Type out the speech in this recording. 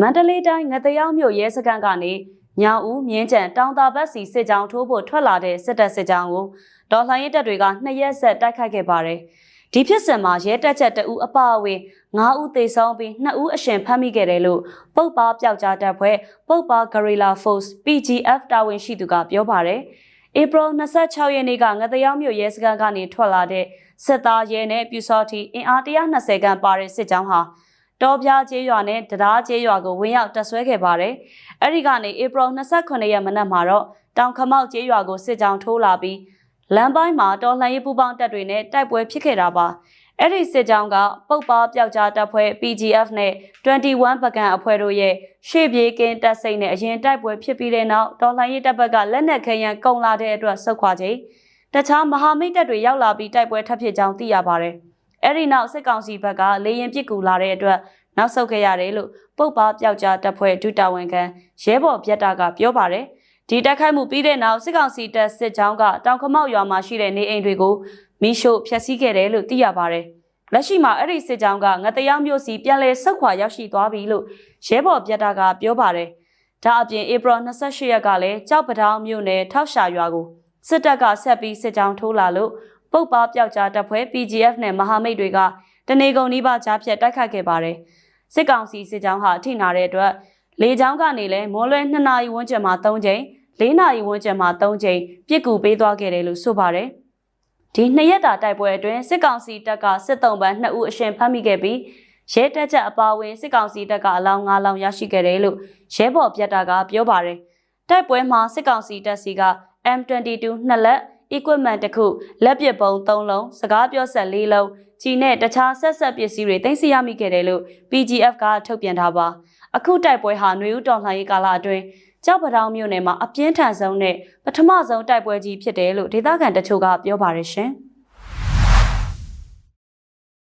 မန္တလေးတိုင်းငတရောင်မြို့ရဲစခန်းကနေညောင်ဦးမြင်းကျန်တောင်တာဘက်စီစစ်ကြောင်းထိုးဖို့ထွက်လာတဲ့စစ်တပ်စစ်ကြောင်းကိုဒေါ်လှန်ရေးတပ်တွေကနှစ်ရက်ဆက်တိုက်ခိုက်ခဲ့ပါတယ်။ဒီဖြစ်စဉ်မှာရဲတပ်ချက်တအူအပအဝင်9ဦးသေဆုံးပြီး2ဦးအရှင်ဖမ်းမိခဲ့တယ်လို့ပုတ်ပါပျောက်ကြားတပ်ဖွဲ့ပုတ်ပါ Guerrilla Force PGF တာဝန်ရှိသူကပြောပါတယ်။ April 26ရက်နေ့ကငတရောင်မြို့ရဲစခန်းကနေထွက်လာတဲ့စစ်သားရဲနဲ့ပြူစောတိအင်အား120ခန်းပါတဲ့စစ်ကြောင်းဟာ တောပြားကျေးရွာနဲ့တရားကျေးရွာကိုဝင်ရောက်တပ်ဆွဲခဲ့ပါတယ်။အဲဒီကနေ April 28ရက်မနက်မှာတော့တောင်ခမောက်ကျေးရွာကိုစစ်ကြောင်းထိုးလာပြီးလမ်းပိုင်းမှာတော်လှန်ရေးပူးပေါင်းတပ်တွေနဲ့တိုက်ပွဲဖြစ်ခဲ့တာပါ။အဲ့ဒီစစ်ကြောင်းကပုတ်ပါပျောက်ကြားတပ်ဖွဲ့ PGF နဲ့21ပကံအဖွဲ့တို့ရဲ့ရှေ့ပြေးကင်းတပ်စိတ်နဲ့အရင်တိုက်ပွဲဖြစ်ပြီးတဲ့နောက်တော်လှန်ရေးတပ်ဘက်ကလက်နက်ခဲယမ်းကုန်လာတဲ့အတွက်ဆုတ်ခွာချိန်တခြားမဟာမိတ်တပ်တွေရောက်လာပြီးတိုက်ပွဲထပ်ဖြစ်ကြောင်းသိရပါတယ်။ အဲ့ဒီနောက်စစ်ကောင်စီဘက်ကလေရင်ပစ်ကူလာတဲ့အတွက်နောက်ဆုတ်ခဲ့ရတယ်လို့ပုတ်ပါပျောက်ကြားတပ်ဖွဲ့ဒုတာဝန်ခံရဲဘော်ပြတ်တာကပြောပါတယ်။ဒီတိုက်ခိုက်မှုပြီးတဲ့နောက်စစ်ကောင်စီတပ်စစ်ကြောင်းကတောင်ခမောက်ရွာမှာရှိတဲ့နေအိမ်တွေကိုမီးရှို့ဖျက်ဆီးခဲ့တယ်လို့သိရပါတယ်။လက်ရှိမှာအဲ့ဒီစစ်ကြောင်းကငတရောင်မြို့စီပြန်လည်ဆုတ်ခွာရောက်ရှိသွားပြီလို့ရဲဘော်ပြတ်တာကပြောပါတယ်။ဒါအပြင်ဧပြီ28ရက်ကလည်းကြောက်ပတောင်မြို့နယ်ထောက်ရှာရွာကိုစစ်တပ်ကဆက်ပြီးစစ်ကြောင်းထိုးလာလို့ ပုတ်ပါပျောက်ကြားတပ်ဖွဲ့ PGF နဲ့မဟာမိတ်တွေကတနေကုန်နီးပါးကြားဖြတ်တိုက်ခတ်ခဲ့ပါတယ်။စစ်ကောင်စီစစ်ကြောင်းဟာအထိနာတဲ့အတွက်လေကြောင်းကနေလည်းမော်လွဲ2နာရီဝန်းကျင်မှာ3ချိန်၄နာရီဝန်းကျင်မှာ3ချိန်ပြစ်ကူပေးသွားခဲ့တယ်လို့ဆိုပါတယ်။ဒီနှစ်ရက်တာတိုက်ပွဲအတွင်းစစ်ကောင်စီတပ်ကစစ်တုံးပန်း2ဦးအရှင်ဖမ်းမိခဲ့ပြီးရဲတပ်ချက်အပါအဝင်စစ်ကောင်စီတပ်ကအလောင်း9လောင်းရရှိခဲ့တယ်လို့ရဲဘော်ပြတ်တာကပြောပါတယ်။တိုက်ပွဲမှာစစ်ကောင်စီတပ်စီက M22 နှစ်လက် equipment တစ်ခုလက်ပစ်ပုံ3လုံးစကားပြောဆက်4လုံးကြီးနဲ့တခြားဆက်ဆက်ပစ္စည်းတွေတင်စီရမိခဲ့တယ်လို့ PGF ကထုတ်ပြန်ထားပါအခုတိုက်ပွဲဟာຫນွေဦးတော်လှန်ရေးကာလအတွင်းကြောက်ပတောင်မြို့နယ်မှာအပြင်းထန်ဆုံးနဲ့ပထမဆုံးတိုက်ပွဲကြီးဖြစ်တယ်လို့ဒေသခံတချို့ကပြောပါရရှင်။